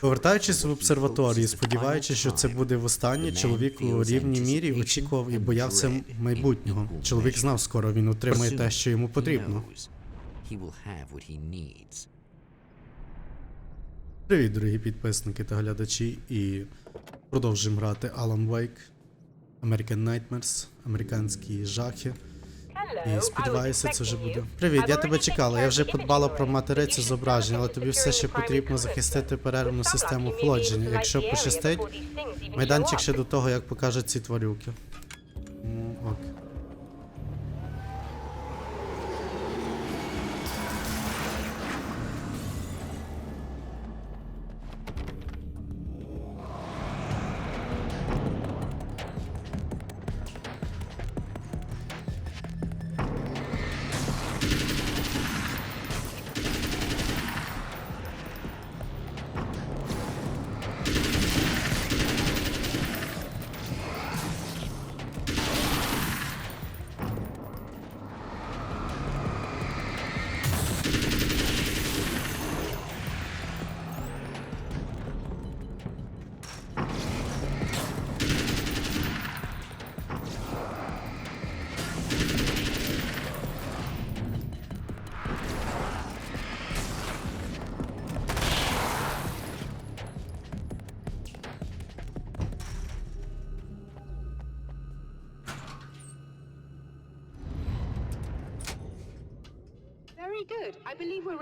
Повертаючись в обсерваторію, сподіваючись, що це буде востаннє, чоловік у рівній мірі очікував і боявся майбутнього. Чоловік знав, скоро він отримає те, що йому потрібно. Привіт, дорогі підписники та глядачі, і продовжуємо грати Alan Wake, American Nightmares, американські жахи. І сподіваюся, це вже буде. Привіт, я тебе чекала. Я вже подбала про материцю зображення, але тобі все ще потрібно захистити перервну систему охолодження. Якщо пощастить, майданчик ще до того, як покажуть ці тварюки. Ок.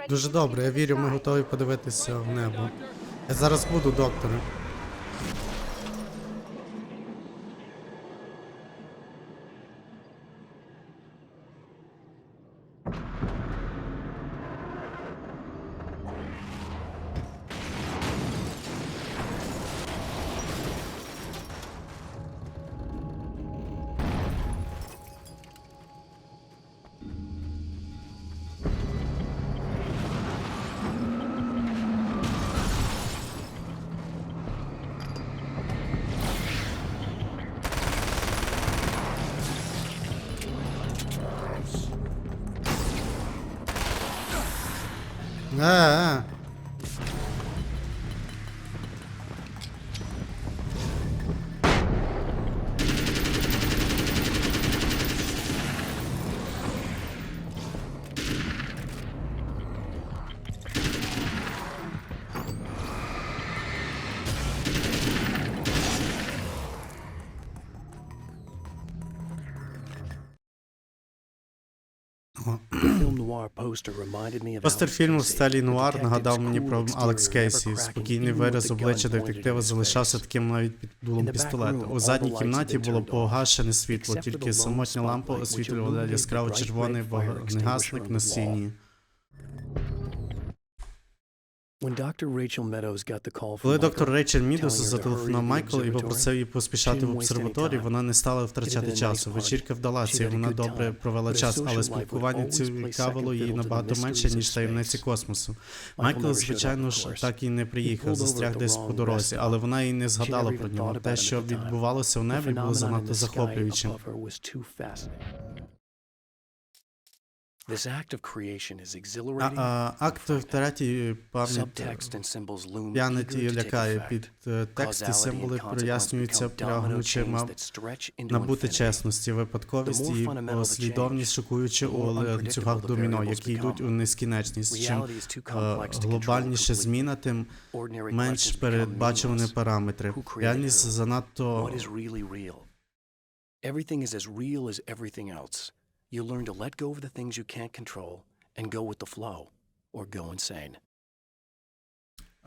Дуже добре, я вірю, ми готові подивитися в небо. Я зараз буду, докторе. А, а. Постер фільму в стилі нуар нагадав мені про Алекс Кейсі. Спокійний вираз обличчя детектива залишався таким навіть під дулом пістолета. У задній кімнаті було погашене світло, тільки самотня лампа освітлювала яскраво червоний вогнегасник на синій. Коли доктор Рейчел Мідос зателефонував Майклу і попросив її поспішати в обсерваторію, вона не стала втрачати часу. Вечірка вдалася, і вона добре провела час, але спілкування цікавило її набагато менше, ніж таємниці космосу. Майкл, звичайно ж, так і не приїхав, застряг десь по дорозі, але вона і не згадала про нього. Те, що відбувалося в небі, було занадто захоплюючим. А, а, акт втратій пам'ять п'янить і лякає. Під е, текст і символи прояснюються прагнучи набути чесності, випадковість і послідовність, шокуючи у ланцюгах доміно, які йдуть у нескінченність. Чим е, глобальніше зміна, тим менш передбачувані параметри. Реальність занадто Everything is as real as everything else. You learn to let go of the things you can't control and go with the flow, or go insane.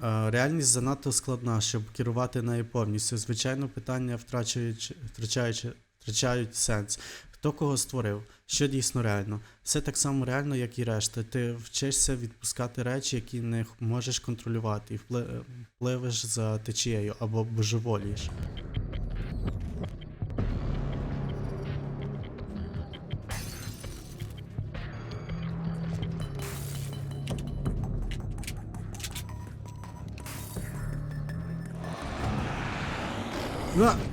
Е, Реальність занадто складна, щоб керувати нею повністю. Звичайно, питання втрачають, втрачають, втрачають сенс. Хто кого створив? Що дійсно реально? Все так само реально, як і решта. Ти вчишся відпускати речі, які не можеш контролювати, і впливеш за течією або божеволієш. А!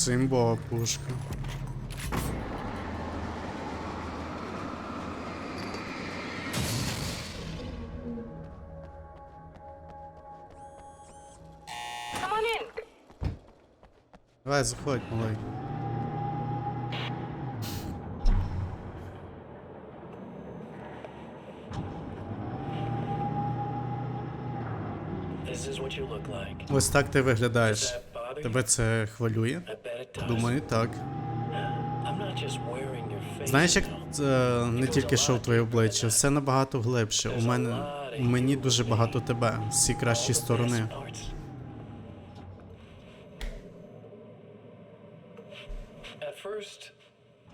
М, Цимбова пушка. Давай, заходь, малий. Ось так ти виглядаєш. Тебе це хвилює? Думаю, так. Знаєш, як це не тільки шоу твоє обличчя, все набагато глибше. У мене у мені дуже багато тебе, всі кращі сторони.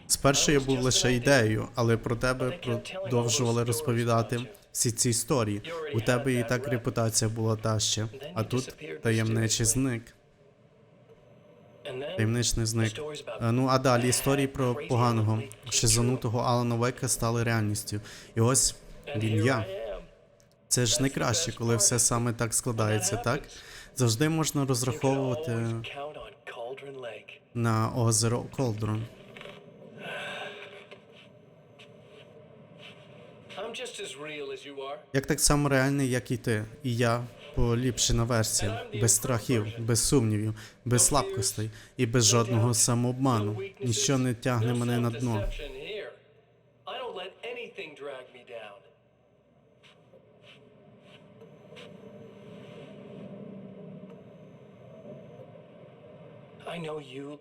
Спершу я був лише ідеєю, але про тебе продовжували розповідати всі ці історії. У тебе і так репутація була та ще, а тут таємничий зник. Таємничний зник. Е, Ну а далі історії про поганого, шизанутого Алана Века стали реальністю. І ось він я. Це ж найкраще, коли все саме так складається, так? Завжди можна розраховувати на озеро Колдрон. Як так само реальний, як і ти, і я поліпшена версія, без страхів, без сумнівів, без слабкостей і без жодного самообману. Ніщо не тягне мене на дно. I know you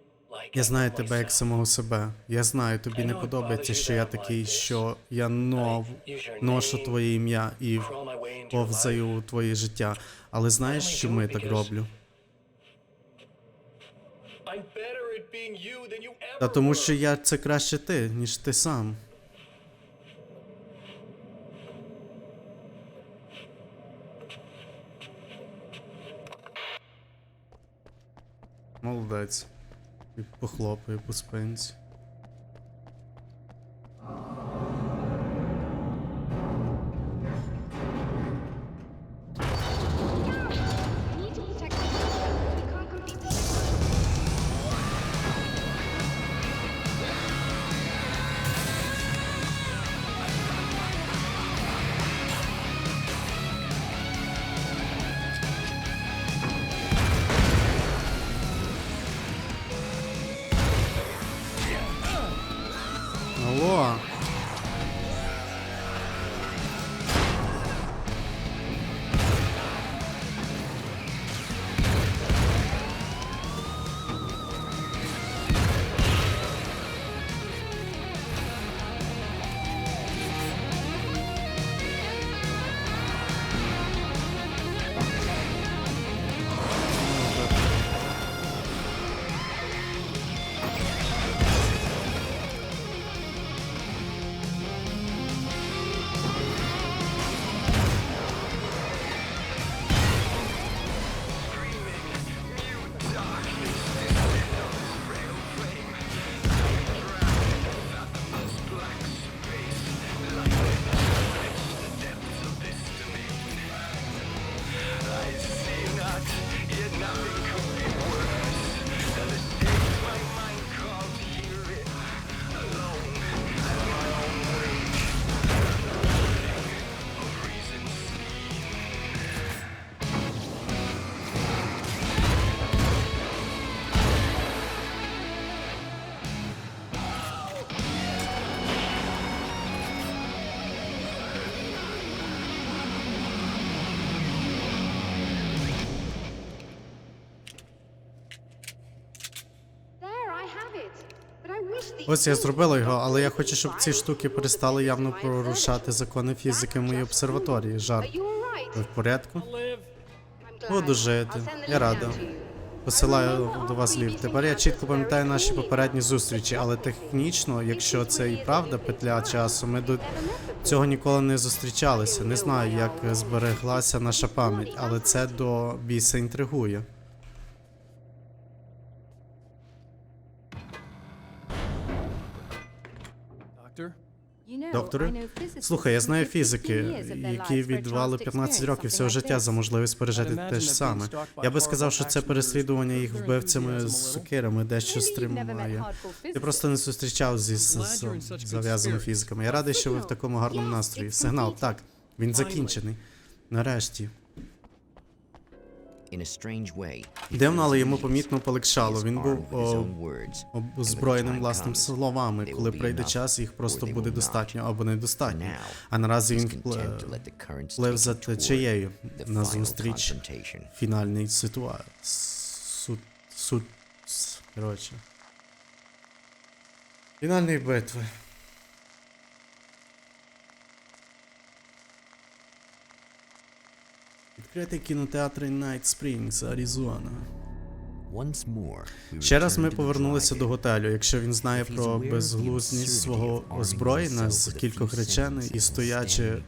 Я знаю тебе як самого себе. Я знаю, тобі не подобається, що я такий, що я нов, ношу твоє ім'я і повзаю у твоє життя. Але знаєш, чому я так роблю? Та тому що я це краще ти, ніж ти сам. Молодець. Похлопає по спинці. Ось я зробила його, але я хочу, щоб ці штуки перестали явно порушати закони фізики в моїй обсерваторії. Жар. Are you alright? Ви в порядку? Буду жити. Я рада. посилаю до вас лів. Тепер я чітко пам'ятаю наші попередні зустрічі, але технічно, якщо це і правда петля часу, ми до цього ніколи не зустрічалися. Не знаю, як збереглася наша пам'ять, але це до біса інтригує. Докторе, слухай, я знаю фізики, які відвали 15 років всього життя за можливість пережити те ж саме. Я би сказав, що це переслідування їх вбивцями з сокирами дещо стримує. Ти просто не зустрічав зі з- з- зав'язаними фізиками. Я радий, що ви в такому гарному настрої. Сигнал, так, він закінчений. Нарешті. Дивно, але йому помітно полегшало. Він був озброєним власними словами. Коли прийде час, їх просто буде достатньо або недостатньо. А наразі він вплив за течією назустріч фінальній ситуації. Суд, суд, коротше. Фінальної битви. Відкритий кінотеатр Night Springs, Аризона. Ще раз ми повернулися до готелю. Якщо він знає про безглуздність свого озброєння з кількох речей і стоячи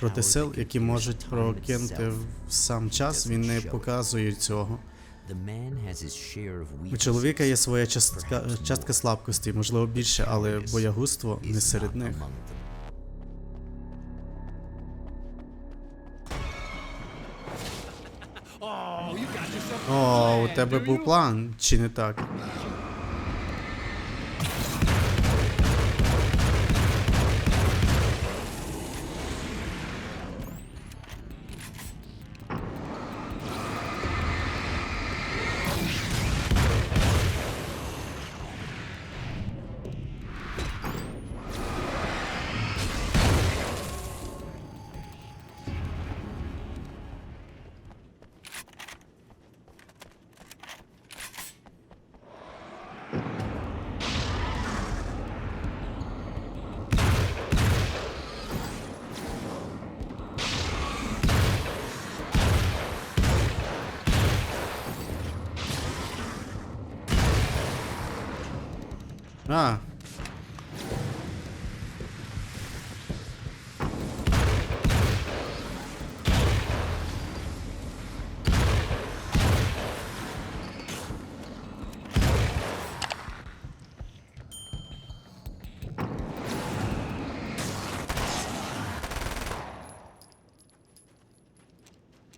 проти сил, які можуть прокинути в сам час, він не показує цього. У чоловіка є своя частка, частка слабкості, можливо більше, але боягузтво не серед них. О, у тебе був план, чи не так? А.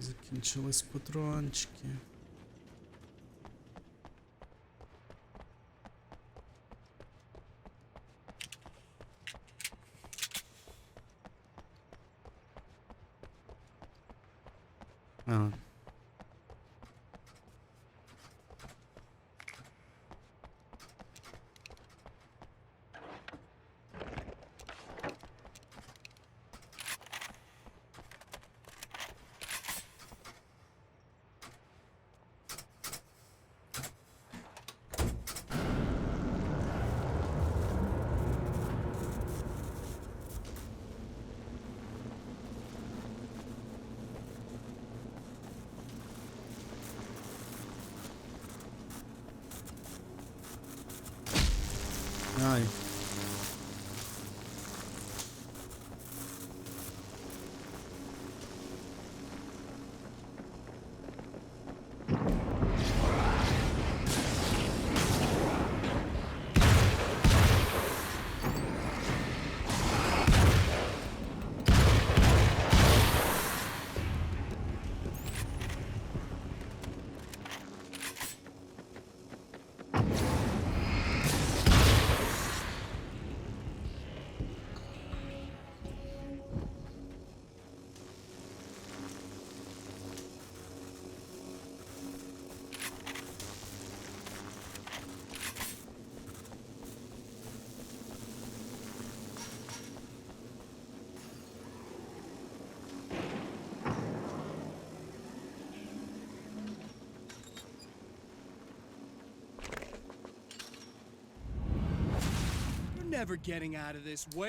Закінчились патрончики.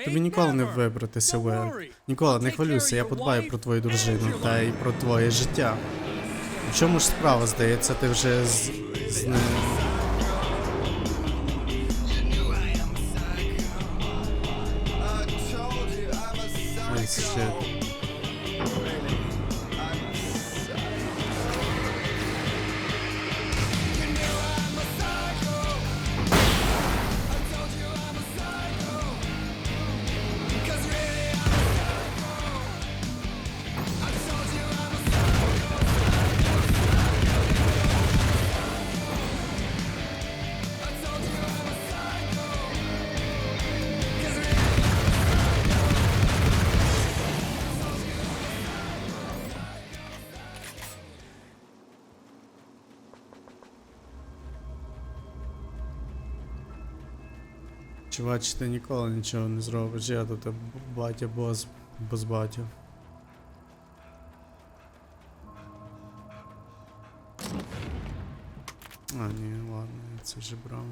Тобі ніколи не вибратися, Уер. Ніколи не хвилюйся, я подбаю про твою дружину та й про твоє життя. В чому ж справа, здається, ти вже з, з ним. Ой, Чувач, ти ніколи нічого не зробиш, я тут б- батя бос, бос батя. А, ні, ладно, це вже брав.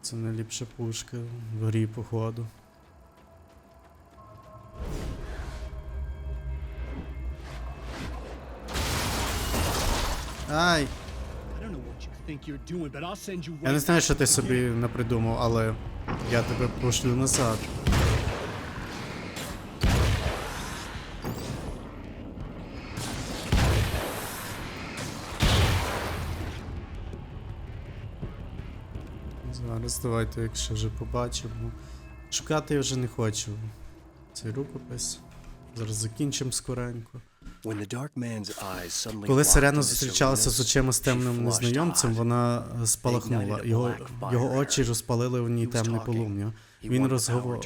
Це найліпша пушка в грі, походу. Ай! Я не знаю, що ти собі напридумав, але я тебе пошлю назад. Зараз давайте, якщо вже побачимо. Шукати я вже не хочу. Цей рукопис. Зараз закінчимо скоренько. Коли Сирена зустрічалася з очима з темним незнайомцем, вона спалахнула. Його, його очі розпалили в ній темне полум'я. Він розговор...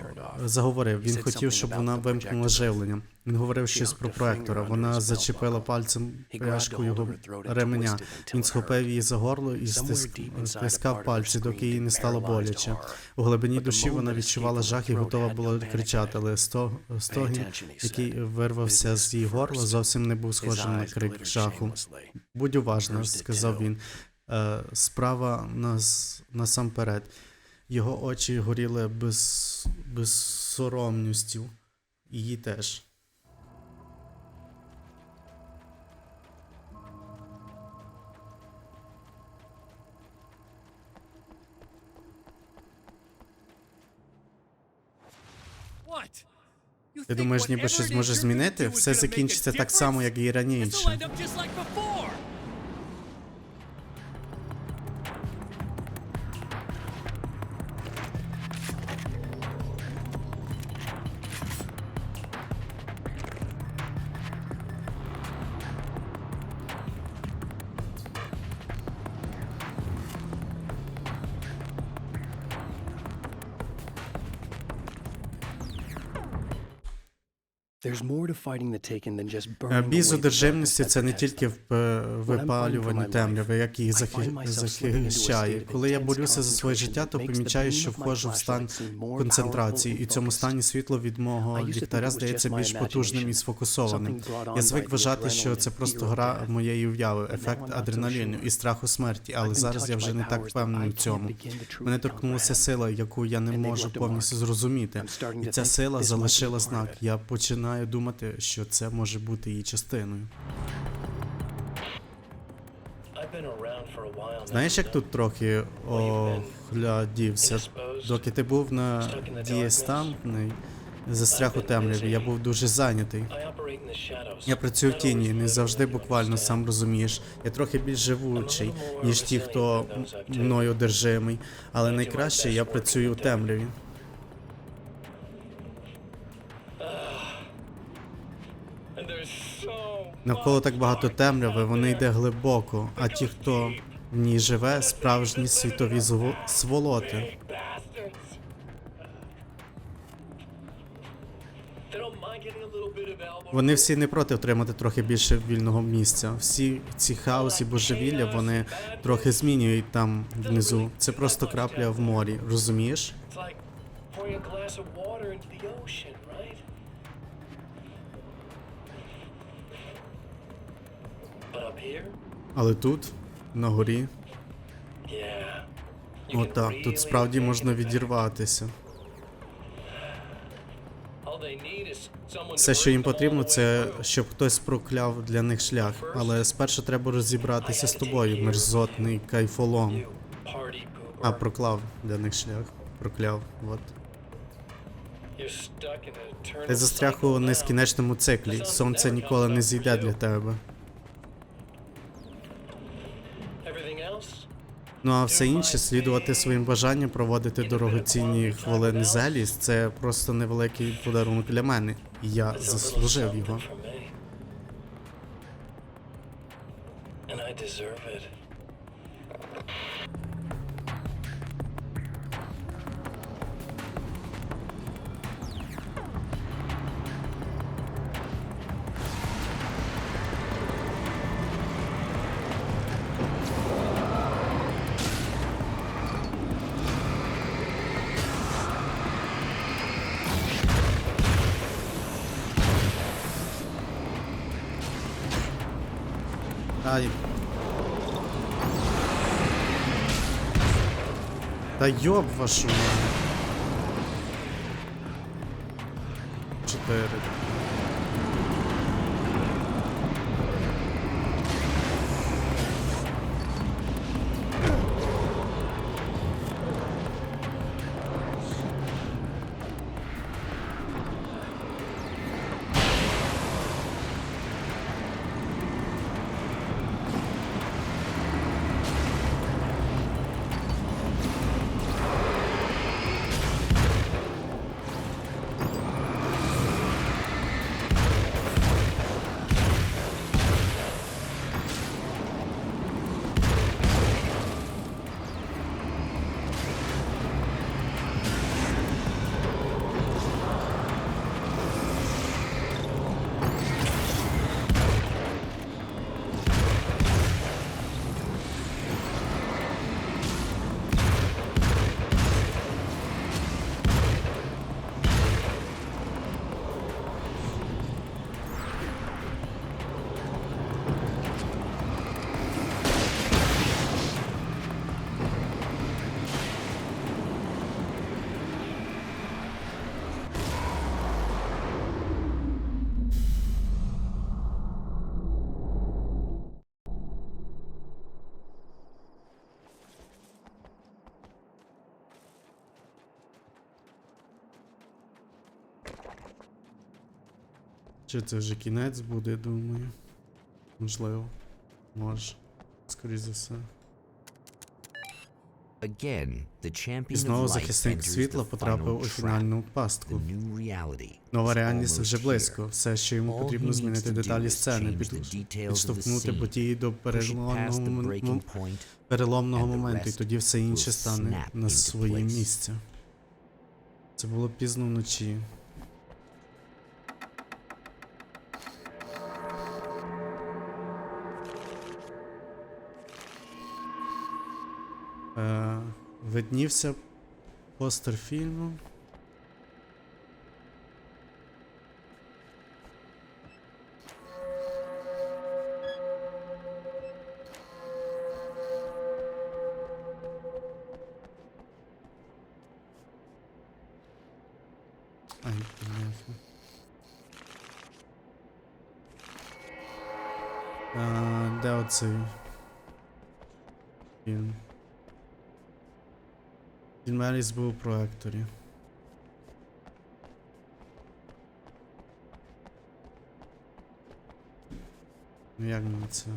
заговорив. Він хотів, щоб вона вимкнула живлення. Він говорив щось про проектора. Вона зачепила пальцем пряжку його ременя. Він схопив її за горло і стискав пальці, доки їй не стало боляче. У глибині душі вона відчувала жах і готова була кричати, але стогін, який вирвався з її горла, зовсім не був схожим на крик жаху. Будь уважна, сказав він. Е, справа нас насамперед. Його очі горіли без, безсоромністю. Її теж. Ти думаєш, ніби щось може змінити? Все закінчиться так само, як і раніше. Бій з це не тільки е, випалюванні темряви, як їх захи- захищає. Коли я борюся за своє життя, то помічаю, що входжу в стан концентрації, і в цьому стані світло від мого ліхтаря здається більш потужним і сфокусованим. Я звик вважати, що це просто гра моєї уяви, ефект адреналіну і страху смерті, але зараз я вже не так впевнений в цьому. Мене торкнулася сила, яку я не можу повністю зрозуміти. І ця сила залишила знак. Я починаю думати, що це може бути її частиною. Знаєш, як тут трохи оглядівся? Доки ти був на дієстантний застряг у темряві, я був дуже зайнятий. Я працюю в тіні, не завжди буквально сам розумієш. Я трохи більш живучий, ніж ті, хто мною одержимий, але найкраще я працюю у темряві. Навколо так багато темряви, воно йде глибоко, а ті, хто в ній живе, справжні світові зво- сволоти. Вони всі не проти отримати трохи більше вільного місця. Всі ці хаос і божевілля вони трохи змінюють там внизу. Це просто крапля в морі, розумієш? Але тут, на горі. Отак, тут справді можна відірватися. Все, що їм потрібно, це щоб хтось прокляв для них шлях. Але спершу треба розібратися з тобою, мерзотний кайфолом. А, проклав для них шлях. Прокляв. От. Ти застряг у нескінченому циклі. Сонце ніколи не зійде для тебе. Everything else? Ну а все інше слідувати своїм бажанням, проводити дорогоцінні хвилини зелість це просто невеликий подарунок для мене. Я заслужив його. Ай. Та йоб вашу мать. Чи це вже кінець буде, думаю. Можливо. Може. Скоріше за все. Again, the champion І знову захисник світла потрапив у фінальну пастку. Нова реальність вже близько. Все, що йому потрібно змінити деталі сцени, підштовхнути події до переломного, переломного моменту, і тоді все інше стане на своє місце. Це було пізно вночі. Е, виднівся постер фільму. Ай. А, де оцей? Він Меліс був проекторі. Ну як мені це?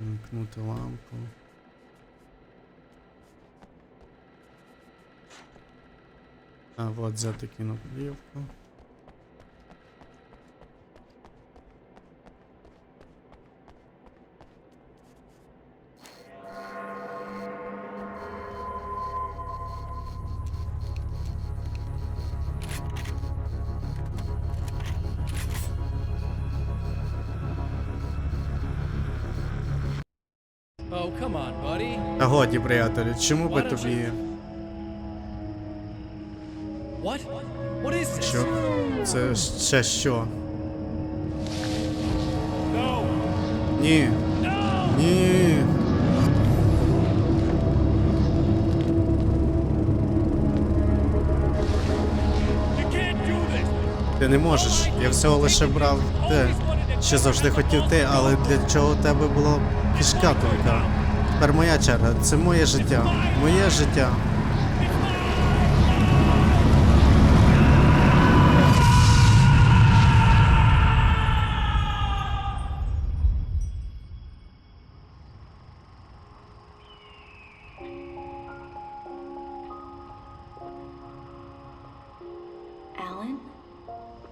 Вимкнути лампу. А, вот взяти кіноплівку. маленький приятелю, чому би тобі. Що? Це ще що? Ні. Ні. Ти не можеш. Я всього лише брав те, що завжди хотів ти, але для чого у тебе була кишка тонка? Тепер моя черга, це моє життя. Моє життя.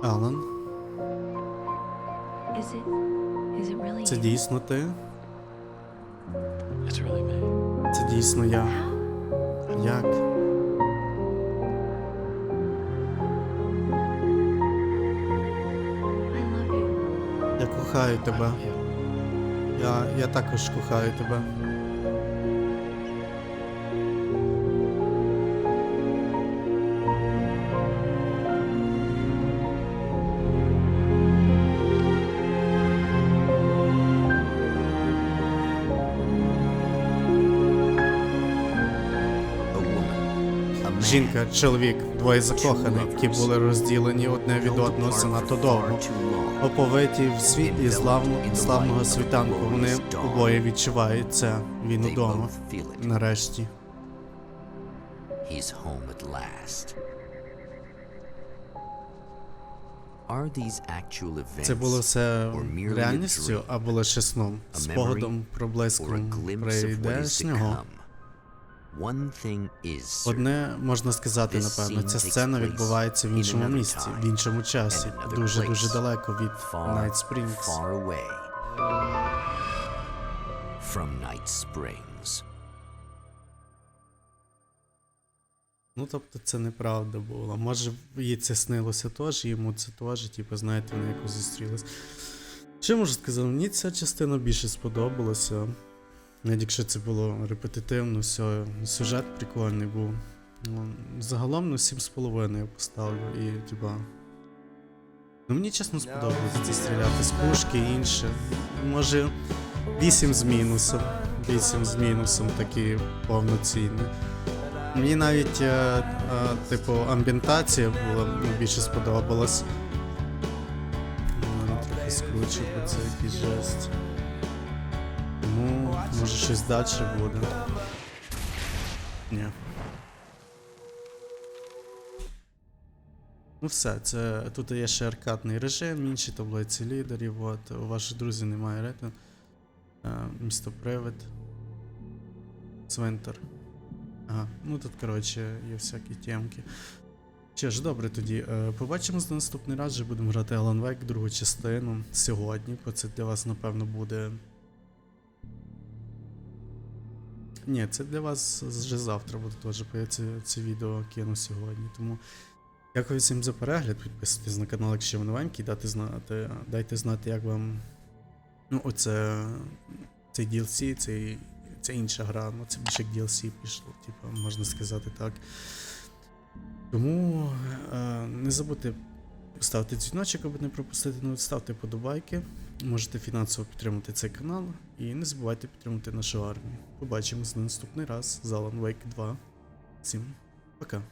Алан, це дійсно ти? Дійсно я. Як? Я кохаю тебе. Я, я також кохаю тебе. Жінка, чоловік, двоє закоханих, які були розділені одне від одного занадто довго. Оповиті в світлі славно, славного світанку. Вони обоє відчувають це. Він удома. Нарешті. He's home at last. Це було все реальністю або лише сном, спогадом, проблиском прийдешнього. Одне можна сказати, напевно, ця сцена відбувається в іншому місці, в іншому часі, дуже дуже далеко від Night Springs. Ну, тобто це неправда було. Може, їй це снилося теж, йому це теж, типу, знаєте, вони якось зустрілись. Що можу сказати? Мені ця частина більше сподобалася. Навіть якщо це було репетитивно, все, сюжет прикольний був. Ну, загалом ну 7,5 я поставлю і типа. Ну мені чесно сподобалося це стріляти з пушки і інше. Може 8 з мінусом. 8 з мінусом такі повноцінні. Мені навіть, е, е, типу, амбієнтація була ну, більше сподобалась. Трохи скручу, бо це якийсь жесть. Може щось далі буде. Ні. Ну все, це тут є ще аркадний режим, інші таблиці лідерів. От, у ваших друзів немає рейтинг. Е, місто Цвинтар. Ага, ну тут, коротше, є всякі темки. Що ж, добре тоді. Е, побачимось на наступний раз, вже будемо грати Alan Wake, другу частину сьогодні, бо це для вас, напевно, буде. Ні, це для вас вже завтра буде теж, бо це, відео кину сьогодні. Тому дякую всім за перегляд. Підписуйтесь на канал, якщо ви новенький, дайте знати, дайте знати, як вам. Ну, оце. Цей DLC, цей це інша гра, ну це більше як DLC пішло, типу, можна сказати так. Тому е, не забудьте ставити дзвіночок, аби не пропустити, ну, ставте подобайки. Можете фінансово підтримати цей канал і не забувайте підтримати нашу армію. Побачимось на наступний раз з Alan Wake 2. Всім пока.